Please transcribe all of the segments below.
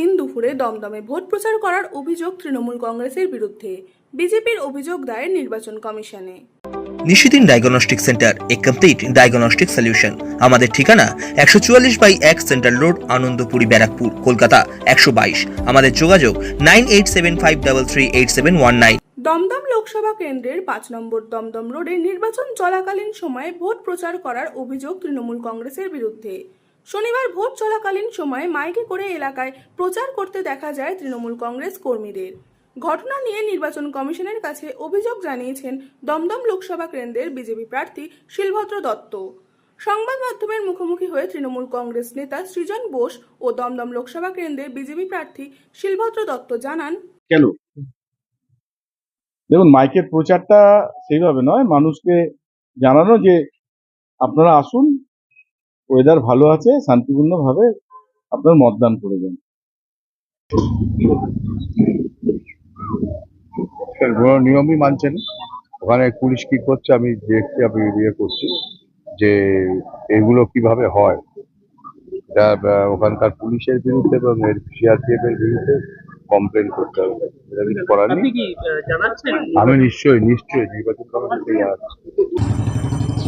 দিন দুপুরে দমদমে ভোট প্রচার করার অভিযোগ তৃণমূল কংগ্রেসের বিরুদ্ধে। বিজেপির অভিযোগ দায়ের নির্বাচন কমিশনে। Nishidin diagnostic centre a complete diagnostic solution আমাদের ঠিকানা একশো চুয়াল্লিশ বাই এক সেন্ট্রাল রোড আনন্দপুরি ব্যারাকপুর কলকাতা একশো বাইশ। আমাদের যোগাযোগ nine eight seven five double three eight seven one nine. Dumdum Lok Sabha কেন্দ্রের পাঁচ নম্বর দমদম রোডে নির্বাচন চলাকালীন সময়ে ভোট প্রচার করার অভিযোগ তৃণমূল কংগ্রেসের বিরুদ্ধে। শনিবার ভোট চলাকালীন সময়ে মাইকে করে এলাকায় প্রচার করতে দেখা যায় তৃণমূল কংগ্রেস কর্মীদের। ঘটনা নিয়ে নির্বাচন কমিশনের কাছে অভিযোগ জানিয়েছেন দমদম লোকসভা কেন্দ্রের বিজেপি প্রার্থী শিলভদ্র দত্ত। সংবাদ মাধ্যমের মুখোমুখি হয়ে তৃণমূল কংগ্রেস নেতা সৃজন বোস ও দমদম লোকসভা কেন্দ্রের বিজেপি প্রার্থী শিলভদ্র দত্ত জানান, কেন? দেখুন, মাইকের প্রচারটা সেইভাবে নয়। মানুষকে জানানো যে আপনারা আসুন ওয়েদার ভালো আছে শান্তিপূর্ণভাবে আপনার মতদান করে যান কোনো নিয়মই মানছেন ওখানে পুলিশ কি করছে আমি দেখছি আমি ইয়ে করছি যে এগুলো কীভাবে হয়। এটা ওখানকার পুলিশের বিরুদ্ধে এবং এর সিআরপিএফ এর বিরুদ্ধে কমপ্লেন করতে হবে। এটা কিছু করার নেই। আমি নিশ্চয়ই নিশ্চয়ই নির্বাচন কমিশনকে জানাচ্ছি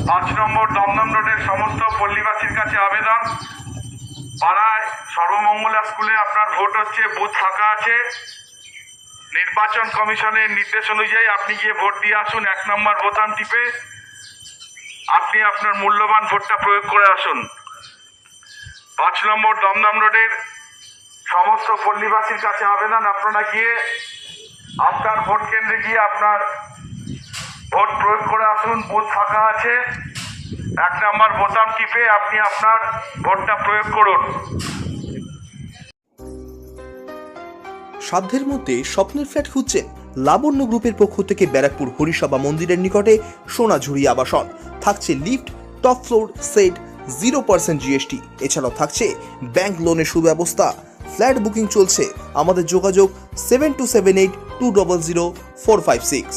পাঁচ নম্বর দমদম রোডের সমস্ত পল্লীবাসীর কাছে আবেদন। পাড়ায় সর্বমঙ্গলা স্কুলে আপনার ভোট হচ্ছে, বুথ ফাঁকা আছে। নির্বাচন কমিশনের নির্দেশ অনুযায়ী আপনি গিয়ে ভোট দিয়ে আসুন, এক নম্বর বোতাম টিপে আপনি আপনার মূল্যবান ভোটটা প্রয়োগ করে আসুন। পাঁচ নম্বর দমদম রোডের সমস্ত পল্লীবাসীর কাছে আবেদন, আপনারা গিয়ে আপনার ভোট কেন্দ্রে গিয়ে আপনার ভোট প্রয়োগ করে আসুন, বুথ ফাঁকা আছে। এক নাম্বার বোতাম টিপে আপনি আপনার ভোটটা প্রয়োগ করুন। সাধ্যের মধ্যে স্বপ্নের ফ্ল্যাট খুঁজছেন লাবণ্য গ্রুপের পক্ষ থেকে ব্যারাকপুর হরিসভা মন্দিরের নিকটে সোনাঝুরি আবাসন। থাকছে lift, top floor, set, zero percent GST. এছাড়াও থাকছে ব্যাংক লোনের সুব্যবস্থা। ফ্ল্যাট বুকিং চলছে। আমাদের যোগাযোগ seven two seven eight two double zero four five six.